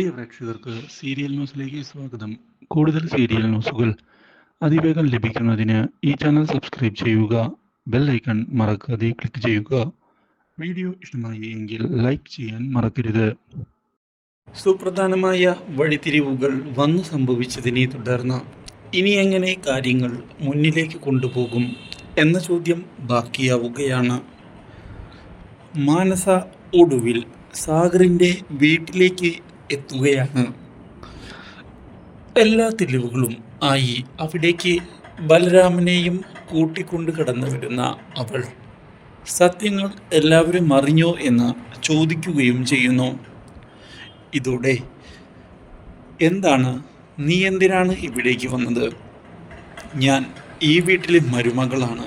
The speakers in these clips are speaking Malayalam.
പ്രിയ പ്രേക്ഷകർക്ക് സീരിയൽ ന്യൂസിലേക്ക് സ്വാഗതം. കൂടുതൽ സീരിയൽ ന്യൂസുകൾ അതിവേഗം ലഭിക്കുന്നതിന് ഈ ചാനൽ സബ്സ്ക്രൈബ് ചെയ്യുക ബെൽ ഐക്കൺ മറക്കാതെ ക്ലിക്ക് ചെയ്യുക. വീഡിയോ ഇഷ്ടമായി എങ്കിൽ ലൈക്ക് ചെയ്യാൻ മറക്കരുത്. സുപ്രധാനമായ വഴിത്തിരിവുകൾ വന്നു സംഭവിച്ചതിനെ തുടർന്ന് ഇനി എങ്ങനെ കാര്യങ്ങൾ മുന്നിലേക്ക് കൊണ്ടുപോകും എന്ന ചോദ്യം ബാക്കിയാവുകയാണ്. മാനസ ഒടുവിൽ സാഗറിന്റെ വീട്ടിലേക്ക് എത്തുകയാണ്. എല്ലാ തെളിവുകളും ആയി അവിടേക്ക് ബലരാമനെയും കൂട്ടിക്കൊണ്ട് കടന്നു വരുന്ന അവൾ സത്യങ്ങൾ എല്ലാവരും അറിഞ്ഞോ എന്ന് ചോദിക്കുകയും ചെയ്യുന്നു. ഇതോടെ എന്താണ്? നീ എന്തിനാണ് ഇവിടേക്ക് വന്നത്? ഞാൻ ഈ വീട്ടിലെ മരുമകളാണ്.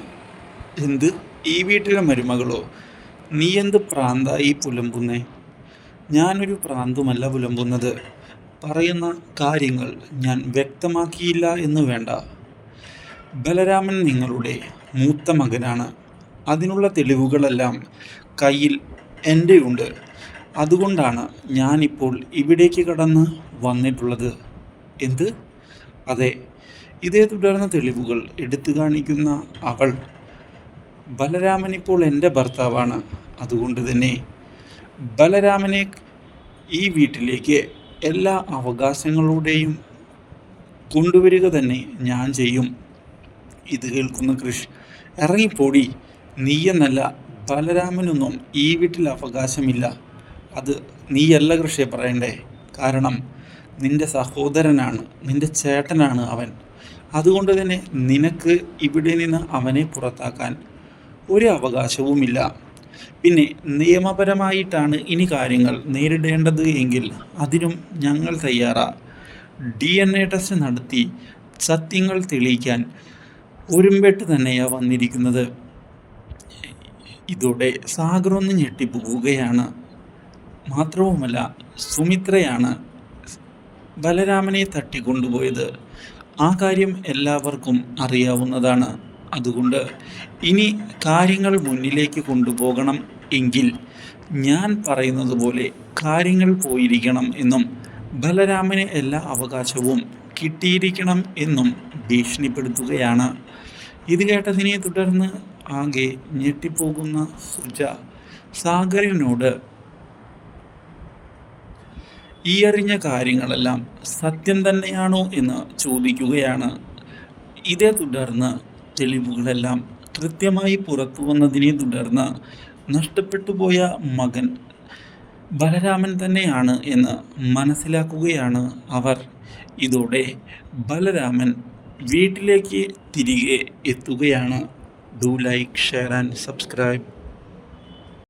എന്ത്? ഈ വീട്ടിലെ മരുമകളോ? നീ എന്ത് പ്രാന്തായി പുലമ്പുന്നേ? ഞാനൊരു പ്രാന്തുമല്ല പുലമ്പുന്നത്. പറയുന്ന കാര്യങ്ങൾ ഞാൻ വ്യക്തമാക്കിയില്ല എന്ന് വേണ്ട. ബലരാമൻ നിങ്ങളുടെ മൂത്ത മകനാണ്. അതിനുള്ള തെളിവുകളെല്ലാം കയ്യിൽ എന്റെ ഉണ്ട് അതുകൊണ്ടാണ് ഞാനിപ്പോൾ ഇവിടേക്ക് കടന്ന് വന്നിട്ടുള്ളത്. എന്ത്? അതെ ഇതേ തുടർന്ന തെളിവുകൾ എടുത്തു കാണിക്കുന്ന അവൾ. ബലരാമൻ ഇപ്പോൾ എന്റെ ഭർത്താവാണ്. അതുകൊണ്ട് തന്നെ ബലരാമനെ ഈ വീട്ടിലേക്ക് എല്ലാ അവകാശങ്ങളുടെയും കൊണ്ടുവരിക തന്നെ ഞാൻ ചെയ്യും. ഇത് കേൾക്കുന്ന കൃഷ് ഇറങ്ങിപ്പോടി. നീയെന്നല്ല ബലരാമനൊന്നും ഈ വീട്ടിൽ അവകാശമില്ല. അത് നീയല്ല കൃഷിയെ പറയണ്ടേ. കാരണം നിന്റെ സഹോദരനാണ് നിന്റെ ചേട്ടനാണ് അവൻ. അതുകൊണ്ട് തന്നെ നിനക്ക് ഇവിടെ നിന്ന് അവനെ പുറത്താക്കാൻ ഒരു അവകാശവുമില്ല. പിന്നെ നിയമപരമായിട്ടാണ് ഇനി കാര്യങ്ങൾ നേരിടേണ്ടത് എങ്കിൽ അതിനും ഞങ്ങൾ തയ്യാറാണ് ഡി എൻ എ ടെസ്റ്റ് നടത്തി സത്യങ്ങൾ തെളിയിക്കാൻ ഒരുമ്പെട്ട് തന്നെയാണ് വന്നിരിക്കുന്നത്. ഇതോടെ സാഗറൊന്ന് ഞെട്ടിപ്പോവുകയാണ്. മാത്രവുമല്ല സുമിത്രയാണ് ബലരാമനെ തട്ടിക്കൊണ്ടുപോയത്. ആ കാര്യം എല്ലാവർക്കും അറിയാവുന്നതാണ്. അതുകൊണ്ട് ഇനി കാര്യങ്ങൾ മുന്നിലേക്ക് കൊണ്ടുപോകണം എങ്കിൽ ഞാൻ പറയുന്നത് പോലെ കാര്യങ്ങൾ പോയിരിക്കണം എന്നും ബലരാമന് എല്ലാ അവകാശവും കിട്ടിയിരിക്കണം എന്നും ഭീഷണിപ്പെടുത്തുകയാണ്. ഇത് കേട്ടതിനെ തുടർന്ന് ആകെ ഞെട്ടിപ്പോകുന്ന സുജ സാഗറിനോട് ഈ അറിഞ്ഞ കാര്യങ്ങളെല്ലാം സത്യം തന്നെയാണോ എന്ന് ചോദിക്കുകയാണ്. ഇതേ തുടർന്ന് തെളിവുകളെല്ലാം കൃത്യമായി പുറത്തു വന്നതിനെ തുടർന്ന് നഷ്ടപ്പെട്ടു പോയ മകൻ ബലരാമൻ തന്നെയാണ് എന്ന് മനസ്സിലാക്കുകയാണ് അവർ. ഇതോടെ ബലരാമൻ വീട്ടിലേക്ക് തിരികെ എത്തുകയാണ്. Do like share and subscribe